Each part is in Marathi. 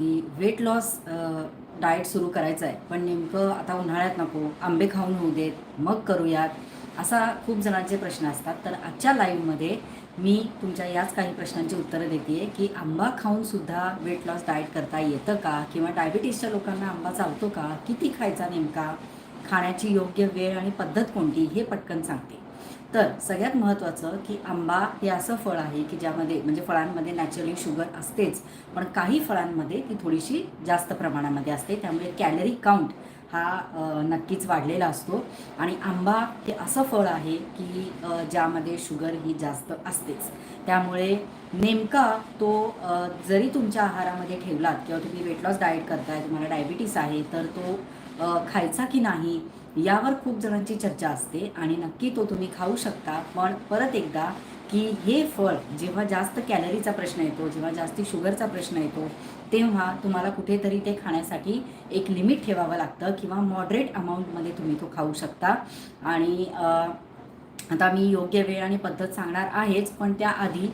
की वेट लॉस डाएट सुरू करायचं आहे. पण नेमकं आता उन्हाळ्यात नको आंबे खाऊन होऊ देत मग करूयात असा खूप जणांचे प्रश्न असतात. तर आजच्या लाईव्हमध्ये मी तुमच्या याच काही प्रश्नांची उत्तरं देते की आंबा खाऊन सुद्धा वेट लॉस डाएट करता येतं का? किंवा डायबिटीसच्या लोकांना आंबा चालतो का? किती खायचा नेमका? खाण्याची योग्य वेळ आणि पद्धत कोणती? हे पटकन सांगते. तर सगळ्यात महत्त्वाचं की आंबा हे असं फळ आहे की ज्यामध्ये म्हणजे फळांमध्ये नॅचरली शुगर असतेच पण काही फळांमध्ये ती थोडीशी जास्त प्रमाणामध्ये असते. त्यामुळे कॅलरी काउंट हा नक्कीच वाढलेला असतो. आणि आंबा हे असं फळ आहे की ज्यामध्ये शुगर ही जास्त असतेच. त्यामुळे नेमका तो जरी तुमच्या आहारामध्ये ठेवलात किंवा तुम्ही वेट लॉस डाएट करताय तुम्हाला डायबिटीस आहे तर तो खायचा की नाही यावर खूप जणांची चर्चा असते आणि नक्की तो तुम्ही खाऊ शकता. पण परत एकदा की हे फळ जेव्हा जास्त कॅलरीचा प्रश्न येतो जेव्हा जास्ती शुगरचा प्रश्न येतो तेव्हा तुम्हाला कुठेतरी ते खाण्यासाठी एक लिमिट ठेवावं लागतं किंवा मॉडरेट अमाऊंटमध्ये तुम्ही तो खाऊ शकता. आणि आता मी योग्य वेळ आणि पद्धत सांगणार आहेच पण त्याआधी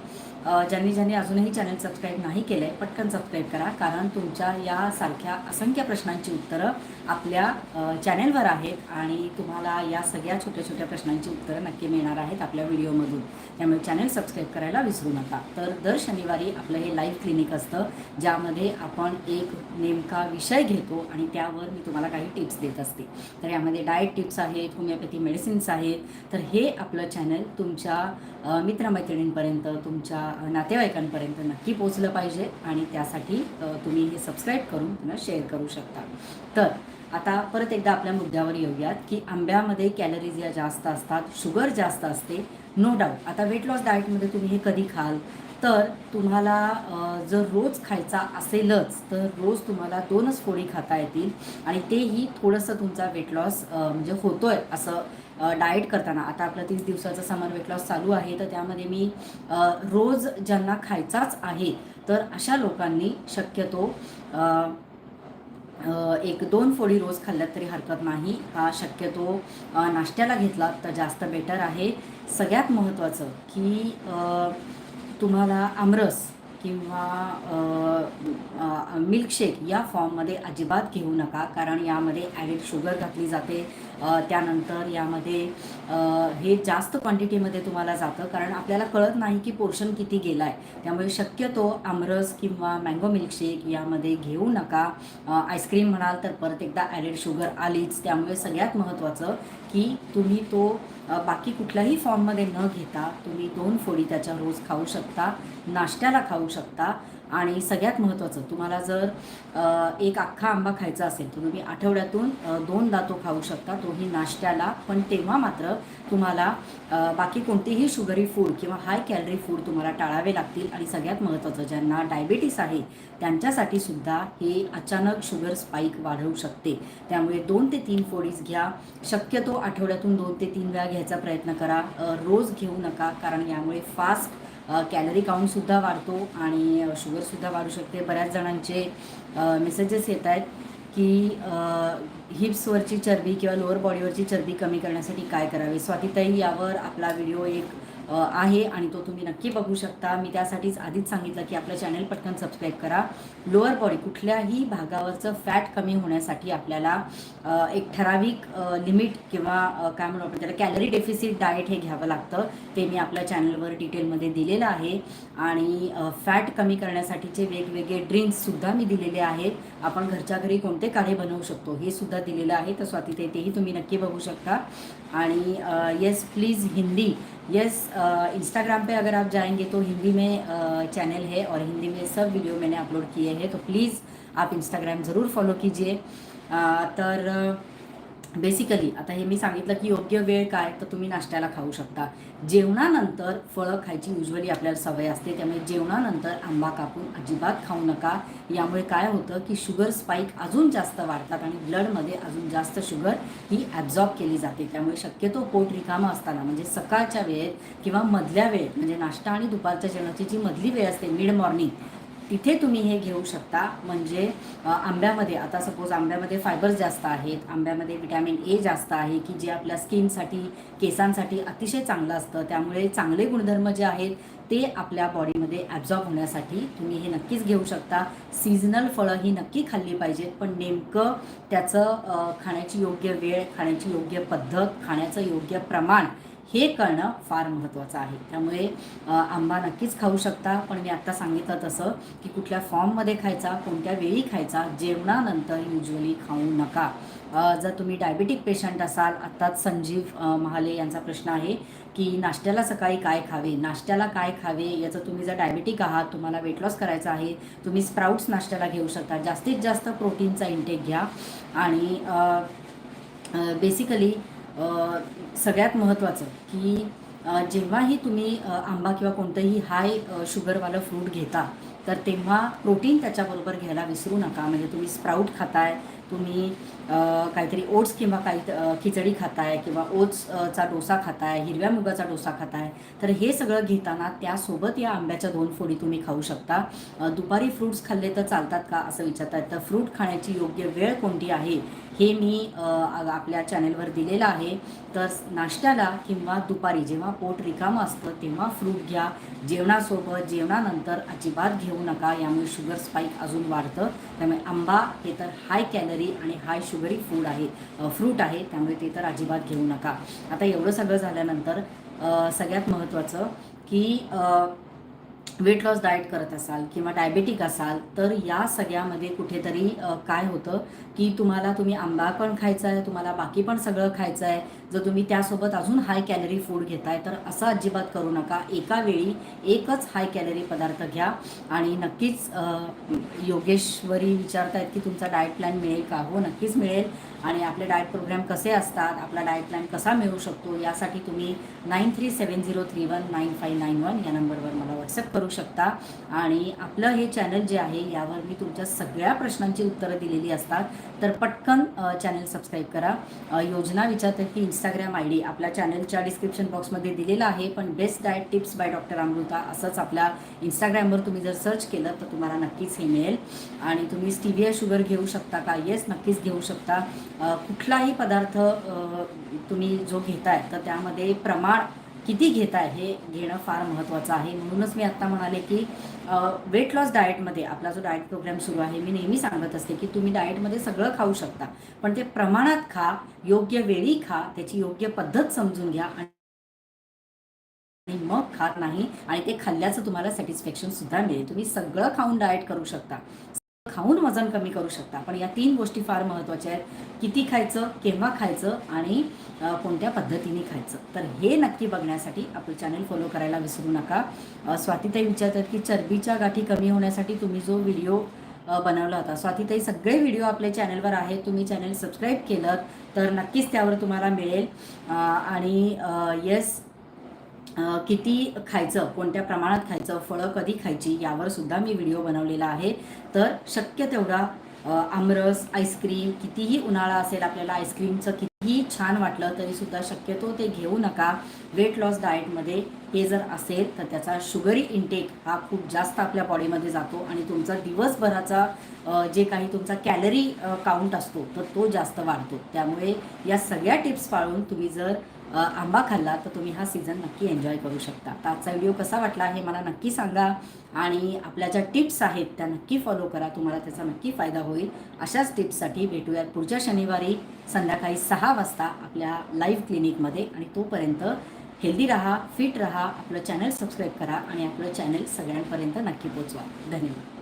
ज्यांनी ज्यांनी अजूनही चॅनल सबस्क्राईब नाही केलं आहे पटकन सबस्क्राईब करा. कारण तुमच्या यासारख्या असंख्य प्रश्नांची उत्तरं आपल्या चॅनेलवर आहेत आणि तुम्हाला या सगळ्या छोट्या छोट्या प्रश्नांची उत्तरं नक्की मिळणार आहेत आपल्या व्हिडिओमधून. त्यामुळे चॅनल सबस्क्राईब करायला विसरू नका. तर दर शनिवारी आपलं हे लाईव्ह क्लिनिक असतं ज्यामध्ये आपण एक नेमका विषय घेतो आणि त्यावर मी तुम्हाला काही टिप्स देत असते. तर यामध्ये डाएट टिप्स आहेत होमिओपॅथी मेडिसिन्स आहेत. तर हे आपलं चॅनल तुमच्या मित्रमैत्रिणींपर्यंत तुमच्या नातेवाईकांपर्यंत नक्की पोचलं पाहिजे आणि त्यासाठी तुम्ही हे सबस्क्राईब करून त्यांना शेअर करू शकता. तर आता परत एकदा आपल्या मुद्द्यावर येऊयात की आंब्यामध्ये कॅलरीज या जास्त असतात शुगर जास्त असते नो डाऊट आता वेट लॉस डाएटमध्ये तुम्ही हे कधी खाल? तर तुम्हाला जर रोज खायचा असेलच तर रोज तुम्हाला दोनच फोडी खाता येतील. आणि तेही थोडंसं तुमचा वेट लॉस म्हणजे आहे असं डाएट करताना. आता आपलं तीस दिवसाचा समर वेट लॉस चालू आहे तर त्यामध्ये मी रोज ज्यांना खायचाच आहे तर अशा लोकांनी शक्यतो एक दोन फोडी रोज खाल्ल्यात तरी हरकत नाही. हा शक्यतो नाश्त्याला घेतला तर जास्त बेटर आहे. सगळ्यात महत्त्वाचं की तुम्हाला आमरस किंवा मिल्कशेक या फॉर्ममध्ये अजिबात घेऊ नका. कारण यामध्ये ॲडेड शुगर घातली जाते. त्यानंतर यामध्ये हे जास्त क्वांटिटीमध्ये तुम्हाला जातं. कारण आपल्याला कळत नाही की पोर्शन किती गेला आहे त्यामुळे शक्यतो आमरस किंवा मँगो मिल्कशेक यामध्ये घेऊ नका. आईस्क्रीम म्हणाल तर परत एकदा ॲडेड शुगर आलीच. त्यामुळे सगळ्यात महत्त्वाचं की तुम्ही तो बाकी कुठल्याही फॉर्ममध्ये न घेता तुम्ही दोन फोडी त्याच्या रोज खाऊ शकता नाश्त्याला खाऊ शकता. आणि सगळ्यात महत्त्वाचं तुम्हाला जर एक अख्खा आंबा खायचा असेल तर तुम्ही आठवड्यातून दोनदा तो खाऊ शकता तोही नाश्त्याला. पण तेव्हा मात्र तुम्हाला बाकी कोणतेही शुगरी फूड किंवा हाय कॅलरी फूड तुम्हाला टाळावे लागतील. आणि सगळ्यात महत्त्वाचं ज्यांना डायबिटीस आहे त्यांच्यासाठी सुद्धा हे अचानक शुगर स्पाईक वाढवू शकते. त्यामुळे दोन ते तीन फोडीज घ्या. शक्यतो आठवड्यातून दोन ते तीन वेळा घ्यायचा प्रयत्न करा. रोज घेऊ नका कारण यामुळे फास्ट कॅलरी काउंटसुद्धा वाढतो आणि शुगरसुद्धा वाढू शकते. बऱ्याच जणांचे मेसेजेस येत आहेत की हिप्सवरची चरबी किंवा लोअर बॉडीवरची चरबी कमी करण्यासाठी काय करावे? स्वातीताई यावर आपला व्हिडिओ एक आहे आणि तो तुम्ही नक्की बघू शकता. मी त्यासाठीच आधीच सांगितलं की आपलं चॅनल पटकन सबस्क्राईब करा. लोअर बॉडी कुठल्याही भागावरचं फॅट कमी होण्यासाठी आपल्याला एक ठराविक लिमिट किंवा काय म्हणू आपण त्याला कॅलरी डेफिसिट डाएट हे घ्यावं लागतं. ते मी आपल्या चॅनलवर डिटेलमध्ये दिलेलं आहे. आणि फॅट कमी करण्यासाठीचे वेगवेगळे ड्रिंक्ससुद्धा मी दिलेले आहेत. आपण घरच्या घरी कोणते काढे बनवू शकतो हे सुद्धा दिलेलं आहे. तर स्वाती तेही तुम्ही नक्की बघू शकता. आणि yes please Hindi yes Instagram पे अगर आप जाएँगे तो हिंदी में चैनल है और हिंदी में सब वीडियो मैंने अपलोड किए हैं तो प्लीज़ आप इंस्टाग्राम ज़रूर फॉलो कीजिए। अ, तर बेसिकली आता हे मी सांगितलं की योग्य वेळ काय तर तुम्ही नाश्त्याला खाऊ शकता. जेवणानंतर फळं खायची युजली आपल्याला सवय असते त्यामुळे जेवणानंतर आंबा कापून अजिबात खाऊ नका. यामुळे काय होतं की शुगर स्पाईक अजून जास्त वाढतात आणि ब्लडमध्ये अजून जास्त शुगर ही ॲब्झॉर्ब केली जाते. त्यामुळे शक्यतो पोट रिकामं असताना म्हणजे सकाळच्या वेळेत किंवा मधल्या वेळेत म्हणजे नाश्ता आणि दुपारच्या जेवणाची जी मधली वेळ असते मिड मॉर्निंग तिथे तुम्ही हे घेऊ शकता. म्हणजे आंब्यामध्ये आता सपोज आंब्यामध्ये फायबर्स जास्त आहेत. आंब्यामध्ये विटॅमिन ए जास्त आहे की जे आपल्या स्किनसाठी केसांसाठी अतिशय चांगलं असतं. त्यामुळे चांगले गुणधर्म जे आहेत ते आपल्या बॉडीमध्ये ॲब्झॉर्ब होण्यासाठी तुम्ही हे नक्कीच घेऊ शकता. सीझनल फळं ही नक्की खाल्ली पाहिजेत पण नेमकं त्याचं खाण्याची योग्य वेळ खाण्याची योग्य पद्धत खाण्याचं योग्य प्रमाण हे कळणं फार महत्त्वाचं आहे. त्यामुळे आंबा नक्कीच खाऊ शकता. पण मी आत्ता सांगितलं तसं की कुठल्या फॉर्ममध्ये खायचा कोणत्या वेळी खायचा जेवणानंतर युजली खाऊ नका. जर तुम्ही डायबिटिक पेशंट असाल आत्ताच संजीव महाले यांचा प्रश्न आहे की नाश्त्याला सकाळी काय खावे नाश्त्याला काय खावे याचं तुम्ही जर डायबिटिक आहात तुम्हाला वेट लॉस करायचं आहे तुम्ही स्प्राउट्स नाश्त्याला घेऊ शकता. जास्तीत जास्त प्रोटीनचा इंटेक घ्या आणि बेसिकली सगळ्यात महत्त्वाचं की जेव्हाही तुम्ही आंबा किंवा कोणतंही हाय शुगरवालं फ्रूट घेता तर तेव्हा प्रोटीन त्याच्याबरोबर घ्यायला विसरू नका. म्हणजे तुम्ही स्प्राऊट खाताय तुम्ही काहीतरी ओट्स किंवा काही खिचडी खाताय किंवा ओट्सचा डोसा खाताय हिरव्या मुगाचा डोसा खाताय तर हे सगळं घेताना त्यासोबत या आंब्याच्या दोन फोडी तुम्ही खाऊ शकता. दुपारी फ्रूट्स खाल्ले तर चालतात का असं विचारतात. तर फ्रूट खाण्याची योग्य वेळ कोणती आहे हे मी आपल्या चॅनेलवर दिलेलं आहे. तर नाश्त्याला किंवा दुपारी जेव्हा पोट रिकामं असतं तेव्हा फ्रूट घ्या. जेवणासोबत जेवणानंतर अजिबात घेऊ नका यामुळे शुगर स्पाईक अजून वाढतं. त्यामुळे आंबा हे तर हाय कॅलरी आणि हाय शुगरी फूड आहे फ्रूट आहे त्यामुळे ते तर अजिबात घेऊ नका. आता एवढं सगळं झाल्यानंतर सगळ्यात महत्त्वाचं की वेट लॉस डाएट करत असाल किंवा डायबेटिक असाल तर या सगळ्यामध्ये कुठेतरी काय होतं की तुम्हाला तुम्ही आंबा पण खायचा आहे तुम्हाला बाकी पण सगळं खायचं आहे जर तुम्ही त्यासोबत अजून हाय कॅलरी फूड घेताय तर असं अजिबात करू नका. एका वेळी एकच हाय कॅलरी पदार्थ घ्या. आणि नक्कीच योगेश्वरी विचारतायत की तुमचा डाएट प्लॅन मिळेल का? हो नक्कीच मिळेल. आणि आपले डाएट प्रोग्राम कसे असतात? आपला डाएट प्लॅन कसा मिळू शकतो? यासाठी तुम्ही nine three seven zero three one nine five nine one या नंबरवर मला व्हॉट्सअप करू शकता. आणि आपलं हे चॅनल जे आहे यावर मी तुमच्या सगळ्या प्रश्नांची उत्तरं दिलेली असतात. तर पटकन चॅनल सबस्क्राईब करा. योजना विचारते की इंस्टाग्राम आय डी आपल्या चॅनलच्या डिस्क्रिप्शन बॉक्समध्ये दिलेला आहे. पण best diet tips by doctor Amruta असंच आपल्या इंस्टाग्रामवर तुम्ही जर सर्च केलं तर तुम्हाला नक्कीच हे मिळेल. आणि तुम्ही स्टिविया शुगर घेऊ शकता का? येस नक्कीच घेऊ शकता. कुठलाही पदार्थ तुम्ही जो घेताय तर त्यामध्ये प्रमाण किती घेताय हे घेणं फार महत्त्वाचं आहे. म्हणूनच मी आत्ता म्हणाले की वेट लॉस डाएटमध्ये आपला जो डाएट प्रोग्राम सुरू आहे मी नेहमी सांगत असते की तुम्ही डाएटमध्ये सगळं खाऊ शकता. पण ते प्रमाणात खा योग्य वेळी खा त्याची योग्य पद्धत समजून घ्या आणि आणि मग खात नाही आणि ते खाल्ल्याचं तुम्हाला सॅटिस्फॅक्शन सुद्धा मिळेल. तुम्ही सगळं खाऊन डाएट करू शकता. खाऊन वजन कमी करू शकता. पण या तीन गोष्टी फार महत्त्वाच्या आहेत. किती खायचं केव्हा खायचं आणि कोणत्या पद्धतीने खायचं. तर हे नक्की बघण्यासाठी आपलं चॅनल फॉलो करायला विसरू नका. स्वातीताई विचारतात की चरबीच्या गाठी कमी होण्यासाठी तुम्ही जो व्हिडिओ बनवला होता. स्वातीताई सगळे व्हिडिओ आपल्या चॅनलवर आहेत. तुम्ही चॅनल सबस्क्राईब केलं तर नक्कीच त्यावर तुम्हाला मिळेल. आणि येस किती खायचं कोणत्या प्रमाणात खायचं फळं कधी खायची यावर सुद्धा मी व्हिडिओ बनवलेला आहे. तर शक्य तेवढा आमरस आईस्क्रीम कितीही उन्हाळा असेल आपल्याला आईस्क्रीमचं कितीही छान वाटलं तरीसुद्धा शक्यतो ते घेऊ नका. वेट लॉस डाएटमध्ये हे जर असेल तर त्याचा शुगरी इंटेक हा खूप जास्त आपल्या बॉडीमध्ये जातो आणि तुमचा दिवसभराचा जे काही तुमचा कॅलरी काउंट असतो तर तो जास्त वाढतो. त्यामुळे या सगळ्या टिप्स पाळून तुम्ही जर आंबा खाल्ला तर तुम्ही हा सीझन नक्की एन्जॉय करू शकता. तर आजचा व्हिडिओ कसा वाटला हे मला नक्की सांगा आणि आपल्या ज्या टिप्स आहेत त्या नक्की फॉलो करा. तुम्हाला त्याचा नक्की फायदा होईल. अशाच टिप्ससाठी भेटूयात पुढच्या शनिवारी संध्याकाळी सहा वाजता आपल्या लाईव्ह क्लिनिकमध्ये आणि तोपर्यंत हेल्दी राहा फिट राहा आपलं चॅनल सबस्क्राईब करा आणि आपलं चॅनल सगळ्यांपर्यंत नक्की पोचवा. धन्यवाद.